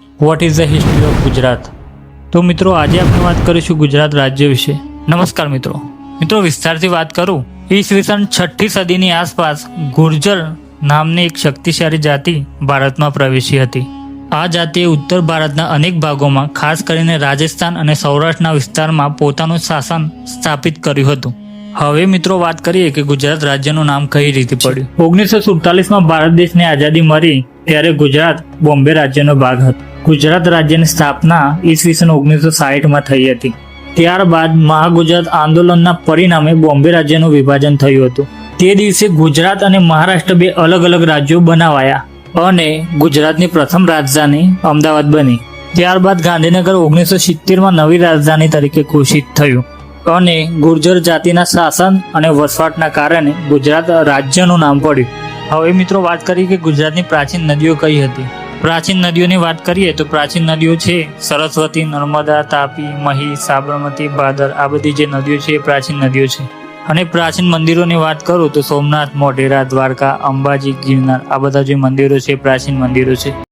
What is the history of Gujarat તો મિત્રો, આજે આપણે વાત કરીશું ગુજરાત રાજ્ય વિશે. નમસ્કાર મિત્રો. મિત્રો, વિસ્તારથી વાત કરું. ઈસવીસન છઠ્ઠી સદીની આસપાસ ગુર્જર નામની એક શક્તિશાળી જાતિ ભારતમાં પ્રવેશી હતી. આ જાતિએ ઉત્તર ભારતના અનેક ભાગોમાં, ખાસ કરીને રાજસ્થાન અને સૌરાષ્ટ્રના વિસ્તારમાં પોતાનું શાસન સ્થાપિત કર્યું હતું. હવે મિત્રો, વાત કરીએ કે ગુજરાત રાજ્યનું નામ કઈ રીતે પડ્યું? ઓગણીસો સુડતાલીસમાં ભારત દેશને આઝાદી મળી ત્યારે ગુજરાત બોમ્બે રાજ્યનો ભાગ હતો. ગુજરાત રાજ્યની સ્થાપના ઈસવીસન ઓગણીસો સાહીઠમાં થઈ હતી. ત્યારબાદ મહાગુજરાત આંદોલનના પરિણામે બોમ્બે રાજ્યનું વિભાજન થયું હતું. તે દિવસે ગુજરાત અને મહારાષ્ટ્ર બે અલગ અલગ રાજ્યો બનાવાયા અને ગુજરાતની પ્રથમ રાજધાની અમદાવાદ બની. ત્યારબાદ ગાંધીનગર ઓગણીસો સિત્તેરમાં નવી રાજધાની તરીકે ઘોષિત થયું અને ગુર્જર જાતિના શાસન અને વસવાટના કારણે ગુજરાત રાજ્યનું નામ પડ્યું. હવે મિત્રો વાત કરીએ કે ગુજરાતની પ્રાચીન નદીઓ કઈ હતી? પ્રાચીન નદીઓની વાત કરીએ તો પ્રાચીન નદીઓ છે સરસ્વતી, નર્મદા, તાપી, મહી, સાબરમતી, ભાદર આ બધી જે નદીઓ છે એ પ્રાચીન નદીઓ છે. અને પ્રાચીન મંદિરોની વાત કરું તો સોમનાથ, મોઢેરા, દ્વારકા, અંબાજી, ગિરનાર આ બધા જે મંદિરો છે પ્રાચીન મંદિરો છે.